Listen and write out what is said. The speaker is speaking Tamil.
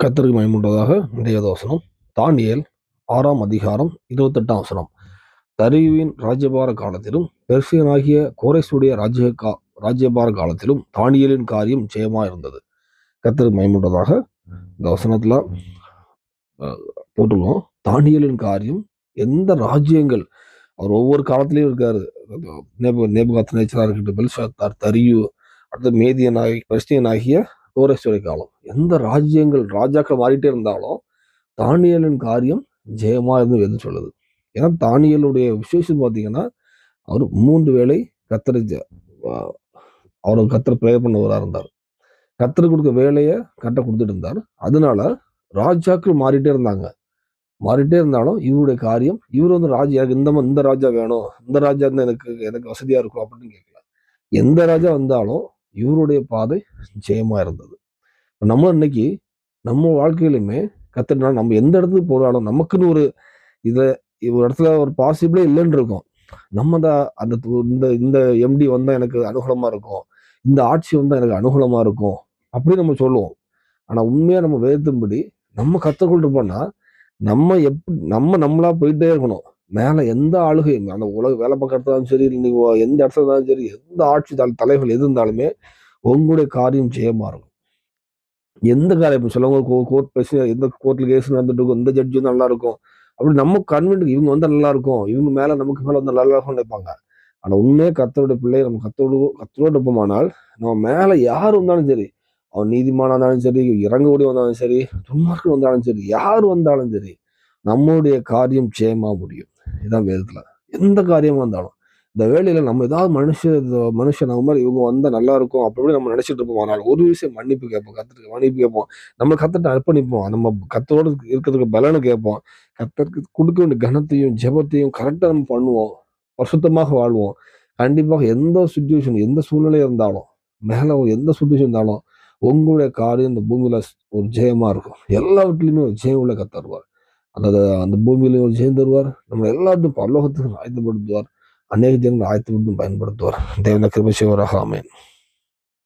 கர்த்தருக்கு மயமுண்டதாக இன்றைய தோசனம் தானியல் ஆறாம் அதிகாரம் இருபத்தெட்டாம் வசனம். தரியுவின் ராஜ்யபார காலத்திலும் பெர்சியனாகிய கோரேசுடைய ராஜ்ய கா ராஜ்யபார காலத்திலும் தானியலின் காரியம் ஜெயமாக இருந்தது கர்த்தருக்கு மயமுண்டதாக இந்த வசனத்தில் போட்டுருவோம் தானியலின் காரியம் எந்த ராஜ்யங்கள் அவர் ஒவ்வொரு காலத்திலையும் இருக்கார். நேபு நேபுகாத் நேச்சரா இருக்கட்டும் பெல்ஷாத்தார் தரியு அடுத்து மேதியன் ஆகி கிறிஸ்டியன் ஆகிய கோரேஸ்வரி காலம் எந்த ராஜ்யங்கள் ராஜாக்கள் மாறிட்டே இருந்தாலும் தானியலின் காரியம் ஜெயமா இருந்து எது சொல்லுது. ஏன்னா தானியலுடைய விசேஷம் பார்த்தீங்கன்னா அவர் மூன்று வேளை கத்தரை அவர் கத்தரை ப்ரேயர் பண்ணவராக இருந்தார். கத்தர் கொடுக்க வேலையை கட்ட கொடுத்துட்டு இருந்தார். அதனால ராஜாக்கள் மாறிட்டே இருந்தாங்க. மாறிட்டே இருந்தாலும் இவருடைய காரியம் இவர் வந்து ராஜா எனக்கு இந்த இந்த ராஜா வேணும் இந்த ராஜா இருந்தால் எனக்கு எனக்கு வசதியாக இருக்கும் அப்படின்னு கேட்கல. எந்த ராஜா வந்தாலும் இவருடைய பாதை ஜெயமாக இருந்தது. நம்ம இன்னைக்கு நம்ம வாழ்க்கையிலுமே கத்துனா நம்ம எந்த இடத்துக்கு போனாலும் நமக்குன்னு ஒரு இதை ஒரு இடத்துல ஒரு பாசிபிளே இல்லைன்னு இருக்கும். நம்ம தான் அந்த இந்த இந்த எம்டி வந்தால் எனக்கு அனுகூலமாக இருக்கும். இந்த ஆட்சி வந்தால் எனக்கு அனுகூலமாக இருக்கும். அப்படின்னு நம்ம சொல்லுவோம். ஆனால் உண்மையாக நம்ம வேதத்தின்படி நம்ம கற்றுக்கொண்டு போனால் நம்ம எப் நம்ம நம்மளாக போயிட்டே இருக்கணும். மேலே எந்த ஆளுகையும் அந்த உலக வேலை பார்க்கறதாலும் சரி நீங்கள் எந்த இடத்துல இருந்தாலும் சரி எந்த ஆட்சி தலை தலைகள் எது இருந்தாலுமே உங்களுடைய காரியம் ஜெயமா இருக்கும். எந்த காரியம் இப்ப சிலவங்க கோர்ட் பிரச்சனை எந்த கோர்ட்ல கேஸ் நடந்துட்டு இருக்கும் இந்த ஜட்ஜும் நல்லா இருக்கும். அப்படி நம்ம கன்வென்ட் இவங்க வந்து நல்லா இருக்கும். இவங்க மேலே நமக்கு மேலே வந்து நல்லா இருக்கும் நினைப்பாங்க. ஆனால் உண்மையே கத்தருடைய பிள்ளை நம்ம கத்தோடு கத்தரோடு இருப்போமானால் நம்ம மேலே யார் வந்தாலும் சரி அவன் நீதிமானாக இருந்தாலும் சரி இறங்கக்கூடிய வந்தாலும் சரி துன்மார்க்கு வந்தாலும் சரி யார் வந்தாலும் சரி நம்மளுடைய காரியம் ஜெயமா முடியும். இதான் வேதத்தில். எந்த காரியமாக இருந்தாலும் இந்த வேலையில் நம்ம ஏதாவது மனுஷ மனுஷன் நம்ம மாதிரி இவங்க வந்தால் நல்லா இருக்கும் அப்படி நம்ம நினச்சிட்டு இருப்போம். அதனால் ஒரு விஷயம் மன்னிப்பு கேட்போம் கத்துட்டு மன்னிப்பு கேட்போம். நம்ம கத்துட்டு அர்ப்பணிப்போம். நம்ம கத்தோடு இருக்கிறதுக்கு பலனை கேட்போம். கத்தருக்கு கொடுக்க வேண்டிய கனத்தையும் ஜெபத்தையும் கரெக்டாக நம்ம பண்ணுவோம். பரிசுத்தமாக வாழ்வோம். கண்டிப்பாக எந்த சுச்சுவேஷன் எந்த சூழ்நிலை இருந்தாலும் மேலே ஒரு எந்த சுச்சுவேஷன் இருந்தாலும் உங்களுடைய காரியம் இந்த பூமியில் ஒரு ஜெயமாக இருக்கும். எல்லாவற்றிலுமே ஒரு ஜெயம் உள்ள கத்தருவார் அந்த அந்த பூமியிலையும் ஒரு ஜெயம் தருவார் நம்ம எல்லாத்தையும் பரலோகத்துக்கு ஆயத்தப்படுத்துவார் அநேக ஜனங்கள் ஆயத்தப்பட்டு பயன்படுத்துவார். தேவன கிருபை செய்வராக. ஆமென்.